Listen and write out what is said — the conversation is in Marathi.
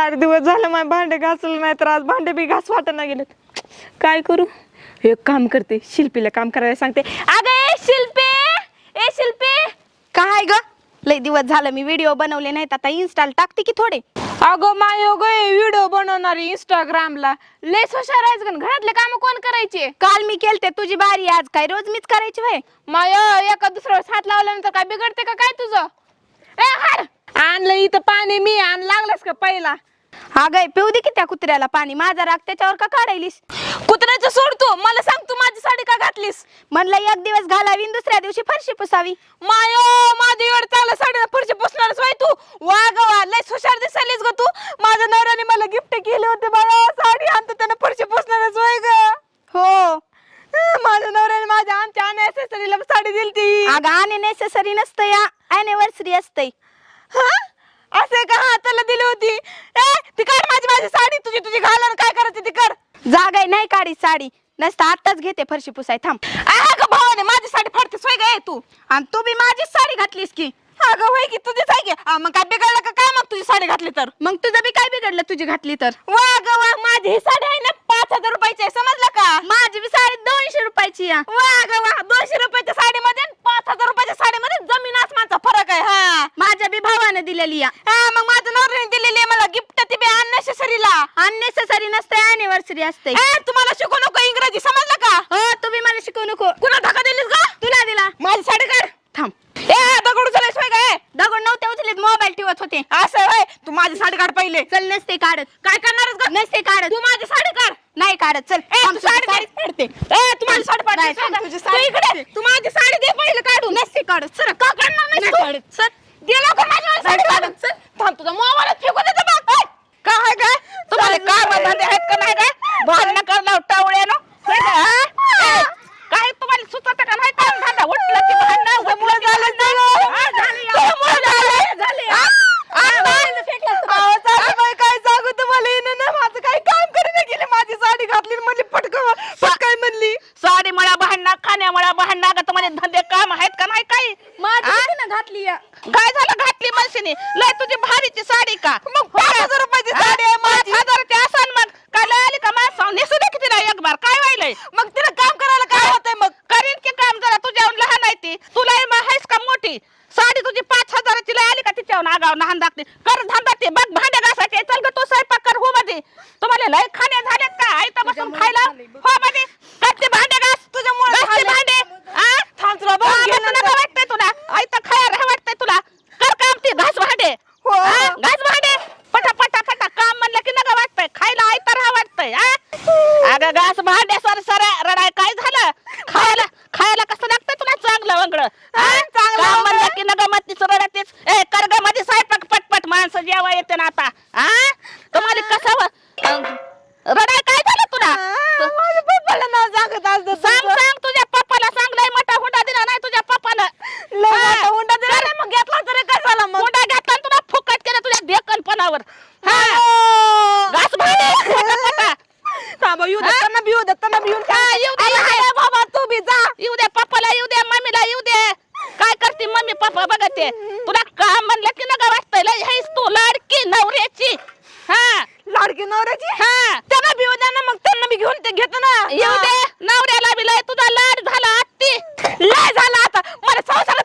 चार दिवस झालं माझे भांडे घासलं नाही तर आज भांडे बी घास वाटना गेलेत. काय करू? एक काम करते शिल्पीला काम करायला सांगते. अगं ए शिल्पी! ए शिल्पी! काय ग? लय दिवस झालं मी व्हिडिओ बनवले नाहीत आता इन्स्टाल टाकते की थोडे? अगं माय व्हिडिओ बनवणारी इंस्टाग्रामला लय हुशार आहेस गं. घरातले काम कोण करायचे? काल मी केलते तुझी बारी आज काय रोज मीच करायची वय माय एका दुसऱ्यावर हात लावल्यानंतर काय बिघडते का काय तुझं? ए हाड आणलं इथं पाणी मी आण लागलास का पहिला? अगं पिऊ दे की त्या कुत्र्याला पाणी. माझा राग त्याच्यावर का काढायलीस? कुत्र्याचं सोड तू. मला सांग तू माझी साडी का घातलीस? म्हणलं एक दिवस घालावी आणि दुसऱ्या दिवशी फरशी पुसावी. मायो माझी एवढं चांगलं साडी फरशी पुसणारच वाय तू? वा ग वा लय हुशार दिसायलीस ग तू. माझ्या नवऱ्याने मला गिफ्ट केले होते बाळा साडी आणतो त्यानं फरशी पुसणारच वय ग. हो. माझ्या नवऱ्याने माझ्या आमच्या अनएसेसरीला साडी दिलती. अगं आणि नेसेसरी नसतं या. अॅनिव्हर्सरी असते हा? असे का? हाताला दिली होती. ए ती काढ माझी माझी साडी. तुझी तुझी घाल आणि काय करायची ती कर. जागाय नाही काढी साडी. नसतं आत्ताच घेते फरशी पुसाय थांब. आ ग भावाने माझी साडी फाडतेस वय ग तू. आणि तू बी माझीच साडी घातलीस की. अगं होय की तुझीच आहे की. आ, मग काय बिघडलं का? काय मग तुझी साडी घातली तर? मग तुझं बी काय बिघडलं तुझी घातली तर? वा ग वा माझी ही साडी आहे ना पाच हजार रुपयाची आहे समजलं का? माझी बी साडी दोनशे रुपयाची या वा ग वा दोनशे रुपयाच्या साडीमध्ये आणि पाच हजार रुपयाच्या साडीमध्ये जमीन आसमानचा फरक आहे हा. माझ्या बी भावाने दिलेली या हा, मग माझं नवऱ्याने दिलेली आहे मला गिफ्ट ती बी अननेसेसरीला अननेसेसरी नसते अॅनिव्हर्सरी असते. ए तुम्हाला शिकू नको इंग्रजी समजलं का? हो तू बी मला शिकवू नको. कुणा धक्का दिलीस का तुला दिला. माझी साडी काढ. थांब. ए दगडू चलायस होय काय दगड नव्हते उचलीत मोबाईल ठेवत होते. असं होय? तू माझी साडी काढ पहिले. चल नसते काढत. काय करणारच का नसते काढत. तू माझी साडी काढ. नाही काढत. चल ए थांब, तू तुझी साडी दे. काढते. ए तू माझी साडी नाही, पाडते थांब, तुझी तुझी साडी इकडे. तू माझी साडी दे पहिले काढून. नसते काढत. सर का काढणार नाही नाही काढत. चल दे लवकर माझी माझी साडी नाही काढून. चल थांब तुझा मोबाईलच फेकू देते बघ ए, काय आहे काय धंदे आहेत का नाही काय भांडणं करणार टावळ्यानं? का, हा? काय तुम्हाला सुचत का नाही? काम धंदा उठलं की भांडणं उठलं की भांडणं. हा, झाली. या. झाली. या. हा? आता? अहो, सासूबाई, काय सांगू तुम्हाला? हिनं ना माझं काही काम करीना गेली. माझी साडी घातली आणि म्हणली पटकन पटकाय म्हणली. साडी मळा भांडणं खाण्या मळा भांडणं. का तुम्हाला धंदे काम आहेत का नाही काही? माझी किती ना घातली या. काय झालं? घातली मनशीने लय तुझी भारीची साडी का? मग पाच हजार रुपयाची साडी आहे माझी पाच हजाराची असन मग काय लय आली का माझ नेसू दे की तिला एक बार काय व्हायलंय मग तिला काम करायला काय होतंय मग करीन की काम जरा तुझ्याहून तुला आहेस का मोठी? साडी तुझी पाच हजाराची लय आली का तिच्याहून आगाव लहान दाखते. कर धंदा ते बघ भांडे घासायचे. चल ग तू स्वयंपाक कर हो मध्ये तुम्हाला लय खाणे झालेत का? आयता बसून खायला हो मध्ये कच्चे भांडे घास. तुझ्यामुळे घास ते झाले. भांडे आ? थांब तुला बघून कामाचं घेणार नका वाटतंय तुला आयता खायला राह वाटतंय तुला कर काम ते घास भांडे हो. हा? घास भांडे पटा पटा पटा काम म्हणलं की नका वाटतंय खायला आयता राह वाटतंय हा? अगं घास भांडे सर सर रडाय काय झालं खायला खायला कसं लागतंय तुला चांगलं वंगड चांगलं काम वंगळं? म्हणलं की नका मत्तीच रडतेच ए कर ग मध्ये स्वयंपाक पटपट येते ना आता? हा तुम्हाला कसं रडाय काय झालं तुला? माझ्या पप्पाला नाव सांगत असतं सांग सांग तुझ्या पप्पाला सांग. लय मोठा हुंडा दिला नाही तुझ्या लय. मोठा हुंडा दिला नाही, मग घेतला तरी काय झाला मग? हुंडा घेतला आणि तुला फुकट केलं तुझ्या ढेकणपणावर. हा. घास भांडे. थांबा, येऊ दे, त्यांना बी येऊ दे, त्यांना बी येऊन हा, काय? येऊ दे, अरे, येऊ दे. अरे बाबा तू बी जा. येऊ दे पप्पाला येऊ दे मम्मीला येऊ दे. काय करते मम्मी पप्पा बघते. तुला काम म्हणलं की नका वाटतंय लय हेस तू लाडकी नवऱ्याची. हा. लाडकी नवऱ्याची? हा. त्यांना बी येऊ दे ना मग त्यांना बी घेऊन ते घेतो ना. येऊ दे. नवऱ्याला बी लय तुझा लाड झाला आत्ती. लय झालं आता. मला संसारच